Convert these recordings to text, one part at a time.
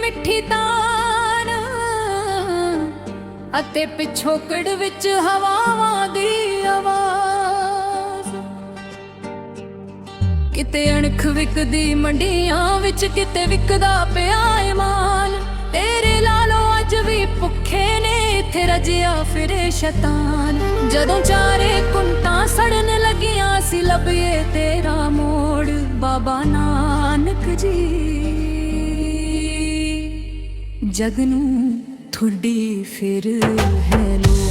ਮਿੱਠੀ ਤਾਨ ਅਤੇ ਪਿਛੋਕੜ ਵਿੱਚ ਹਵਾਵਾਂ ਦੀ ਆਵਾਜ਼। ਕਿਤੇ ਅਣਖ ਵਿਕਦੀ ਮੰਡੀਆਂ ਵਿੱਚ, ਕਿਤੇ ਵਿਕਦਾ ਪਿਆ ਇਮਾਨ ਤੇਰੇ ਲਾਲੋ ਅੱਜ ਵੀ ਭੁੱਖੇ ਨੇ, ਇੱਥੇ ਰਜਿਆ ਫਿਰੇ ਸ਼ੈਤਾਨ। ਜਦੋਂ ਚਾਰੇ ਕੁੰਟਾਂ ਸੜਨ ਲੱਗੀਆਂ ਸੀ, ਲੱਭੀਏ ਤੇਰਾ ਮੋੜ, ਬਾਬਾ ਨਾਨਕ। ਜਗ ਨੂੰ ਤੁਹਾਡੀ ਫਿਰ ਹੈ ਲੋੜ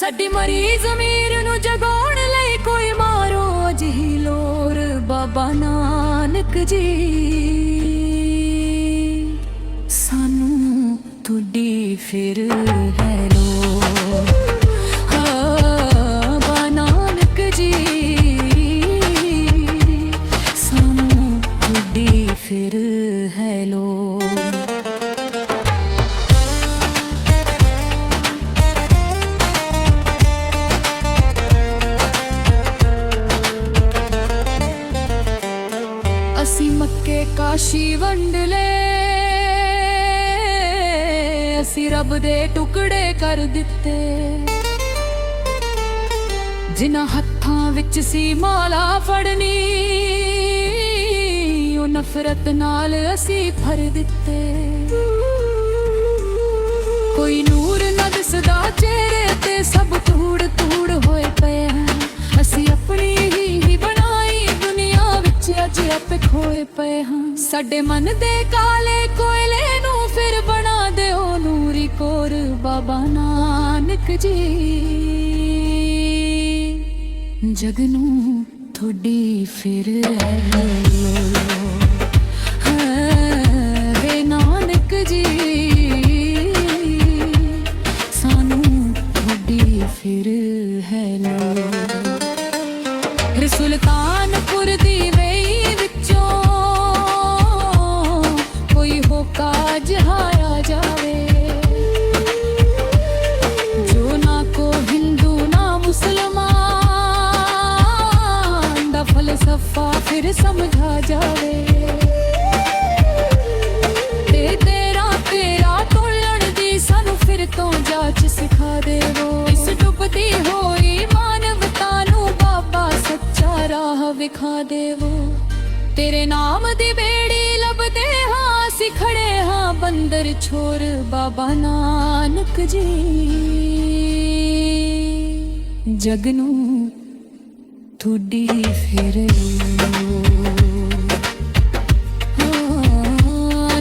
ਸਾਡੀ ਮਰੀ ਜ਼ਮੀਰ ਨੂੰ ਜਗਾਉਣ ਲਈ ਕੋਈ ਮਾਰੋ ਜਿਹੀ ਲੋਰ, ਬਾਬਾ ਨਾਨਕ ਜੀ। ਸਾਨੂੰ ਤੁਹਾਡੀ ਫਿਰ ਹੈ ਲੋੜ ਨਾਨਕ ਜੀ। ਸਾਨੂੰ ਤੁਹਾਡੀ ਫਿਰ ਹੈ ਲੋੜ ਅਸੀਂ ਕਾਸ਼ੀ ਵੰਡ ਲਏ ਅਸੀਂ ਰੱਬ ਦੇ ਟੁਕੜੇ ਕਰ ਦਿੱਤੇ। ਜਿਨ੍ਹਾਂ ਹੱਥਾਂ ਵਿੱਚ ਸੀ ਮਾਲਾ ਫੜਨੀ, ਉਹ ਨਫ਼ਰਤ ਨਾਲ ਅਸੀਂ ਭਰ ਦਿੱਤੇ। ਕੋਈ ਨੂਰ ਨਾ ਦਿਸਦਾ ਚਿਹਰੇ ਤੇ ਸਭ ਵਿੱਚ ਆਪੇ ਖੋਏ ਪਏ ਹਾਂ। ਸਾਡੇ ਮਨ ਦੇ ਕਾਲੇ ਕੋਇਲੇ ਨੂੰ ਫਿਰ ਬਣਾ ਦਿਓ ਨੂਰੀ ਕੋਰ ਬਾਬਾ ਨਾਨਕ ਜੀ। ਜਗ ਨੂੰ ਤੁਹਾਡੀ ਫਿਰ ਹੈ ਹੈ ਨਾਨਕ ਜੀ। ਸਾਨੂੰ ਤੁਹਾਡੀ ਫਿਰ ਹੈ ਲੋ ਸੁਲਤਾਨਪੁਰ ਕੋਈ ਹੋਕਾ ਜਹਾਇਆ ਜਾਵੇ। ਜੋ ਨਾ ਕੋ ਹਿੰਦੂ, ਨਾ ਮੁਸਲਮਾਨ, ਦਾ ਫਲਸਫਾ ਫਿਰ ਸਮਝਾ ਜਾਵੇ। ਤੇ ਤੇਰਾ ਤੇਰਾ ਤੋਲਣ ਦੀ ਸਾਨੂੰ ਫਿਰ ਤੋਂ ਜਾਚ ਸਿਖਾ ਦੇਵੋ। ਇਸ ਡੁੱਬਦੀ ਹੋਈ ਮਾਨਵਤਾ ਨੂੰ ਬਾਬਾ ਸੱਚਾ ਰਾਹ ਵਿਖਾ ਦੇਵੋ। ਤੇਰੇ ਨਾਮ ਦੀ ਬੇੜੀ ਲੱਭਦੇ ਅਸੀਂ ਖੜੇ ਹਾਂ ਬੰਦਰ ਛੋਰ ਬਾਬਾ ਨਾਨਕ ਜੀ। ਜਗ ਨੂੰ ਤੁਹਾਡੀ ਫਿਰ ਹਾਂ,